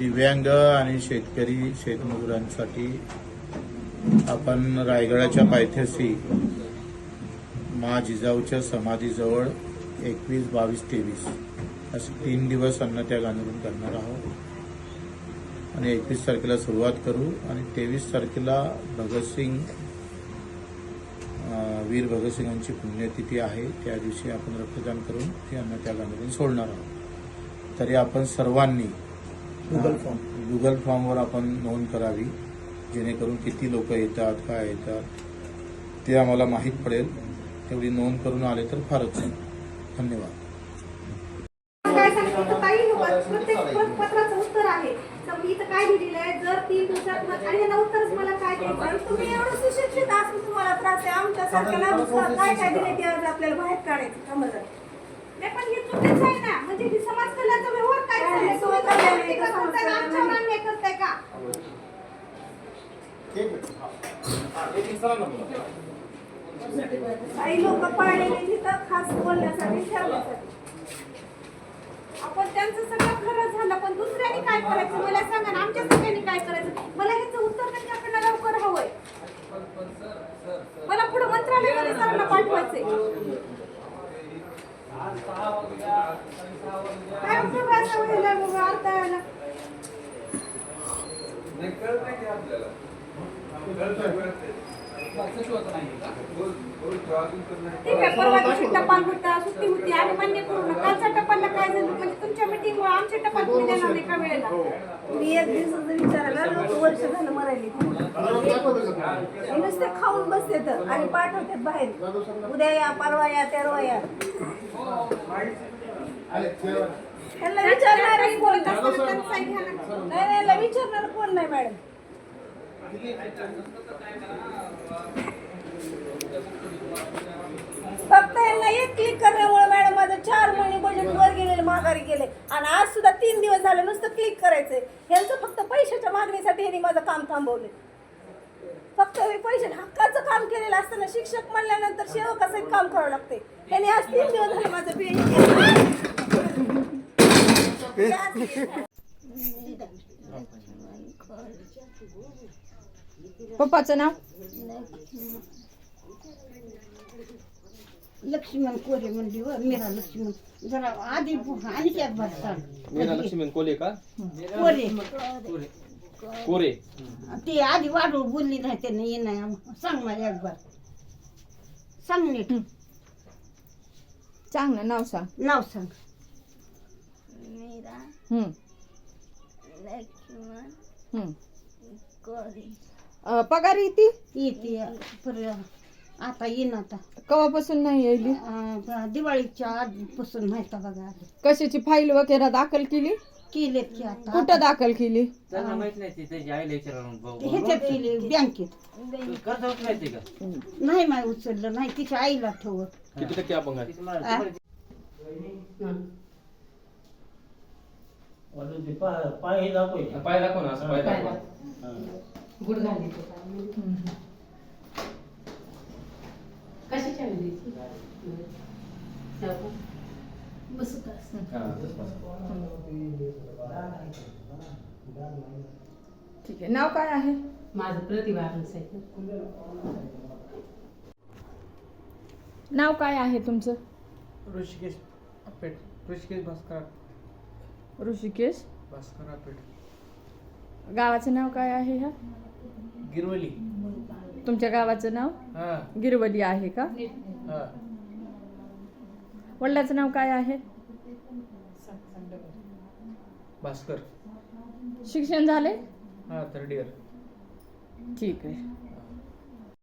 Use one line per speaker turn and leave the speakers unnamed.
दिव्यांग आणि शेतकरी शेतमजुरांसाठी आपण रायगडाच्या पायथ्याशी मा जिजाऊच्या समाधीजवळ एकवीस बावीस तेवीस असे तीन दिवस अन्नत्याग आंदोलन करणार आहोत. आणि एकवीस तारखेला सुरुवात करू आणि तेवीस तारखेला भगतसिंग वीर भगतसिंगांची पुण्यतिथी आहे. त्या दिवशी आपण रक्तदान करून हे अन्नत्याग आंदोलन सोडणार आहोत. तरी आपण सर्वांनी गुगल फॉर्म गुगल फॉर्मवर आपण नोंद करावी जेणेकरून किती लोक येतात काय येतात ते आम्हाला माहीत पडेल. तेवढी नोंद करून आले तर फारच धन्यवाद.
काय सांगतो तर काही लोक प्रत्येक पत- पत्राचं उत्तर आहे. तर मी इथं काय दिलेलं आहे जर तीन दिवसात मग- आणि यांना उत्तरच मला काय द्यायचं आणि तुम्ही एवढं सुशिक्षित असून तुम्हाला त्रास आहे आमच्यासारख्याला नुसतं काय काय दिले ते आज आपल्याला बाहेर काढायचं समजा नाही पण हे चुकीचं आहे ना म्हणजे ही समाज कल्याणचा व्यवहार काय
काय
चाललाय?
हे
तुम्ही
समाज कल्याण
तुम्ही
आहे का?
करताय का? आमच्यावर अन्याय करताय का
काही लोक पाळलेले तिथं खास बोलण्यासाठी ठेवण्यासाठी.
आपण त्यांचं सगळं खरं झालं पण दुसऱ्यांनी काय करायचं? मला सांगा ना आमच्या सगळ्यांनी काय करायचं? मला ह्याचं उत्तर त्यांच्याकडनं लवकर हवंय. मला पुढे मंत्रालयामध्ये सरांना पाठवायचंय. काय उपयोग आहे व्हायला मग अर्थ यायला ठीक आहे परवा दिवशी टपाल होता सुट्टी होती आणि मान्य करू नका. कालच्या टपालला काय झालं? म्हणजे तुमच्या मिटिंगमुळे आमचे टपाल तुम्ही देणार नाही का वेळेला?
मी एक दिवसाचं विचारायला लोक वर्ष झालं मरायली. हे नुसते खाऊन बसतेत आणि पाठवतात बाहेर. उद्या या परवा या तेरवा या. विचारणार कोण. नाही विचारणार कोण नाही मॅडम? फक्त यांना एक क्लिक करण्यामुळे मॅडम माझं चार महिने बजेट वर गेलेले माघारी गेले. आणि आज सुद्धा तीन दिवस झाले नुसतं क्लिक करायचंय. यांचं फक्त पैशाच्या मागणीसाठी यांनी माझं काम थांबवले फक्त पैसे हक्काचं काम केलेलं असताना शिक्षक म्हणल्यानंतर सेवकाचं काम करावं लागते यांनी आज तीन दिवस झाले माझं बिल
पप्पाचं नाव?
लक्ष्मण कोरे म्हणली व मीरा लक्ष्मण. जरा आधी आणि त्यात बसतात.
मीरा लक्ष्मण कोले का?
कोरे.
कोरे.
ती आधी वाढवून बोलली नाही त्याने ये नाही सांग मला एक बार सांग नीट.
सांग ना नाव सांग.
नाव सांग.
मीरा
हम्म,
लक्ष्मण
हम्म.
कोरी.
अं, पगार येते?
येते. पर आता येईन आता.
कवापासून नाही यायली?
अं, दिवाळीच्या आधीपासून माहिती बघा. आधी
कशाची फाईल वगैरे दाखल केली?
केलेत की आता.
कुठं दाखल केली?
त्यांना माहीत नाही ते त्याची आईला विचारून
ह्याच्यात केली बँकेत.
कर्ज होत नाही ते का?
नाही माय उचललं नाही. तिच्या आईला ठेव
किती टक्के अपंग आहे
तिची मला-
पाय दाखव
पाय दाखव ना असं पाय दाखव. हा, तसं बस.
ठीक आहे. नाव काय आहे?
माझं प्रतिभा
नाव काय आहे तुमचं?
ऋषिकेश पेठ ऋषिकेश भास्कर
ऋषिकेश?
भास्कर पेठ
गावाचं नाव काय आहे ह्या?
गिरवली.
तुमच्या गावाचं नाव?
हा.
गिरवली आहे का?
हा.
वडिलाचं नाव काय आहे?
भास्कर.
शिक्षण झाले
हा थर्ड इयर
ठीक आहे.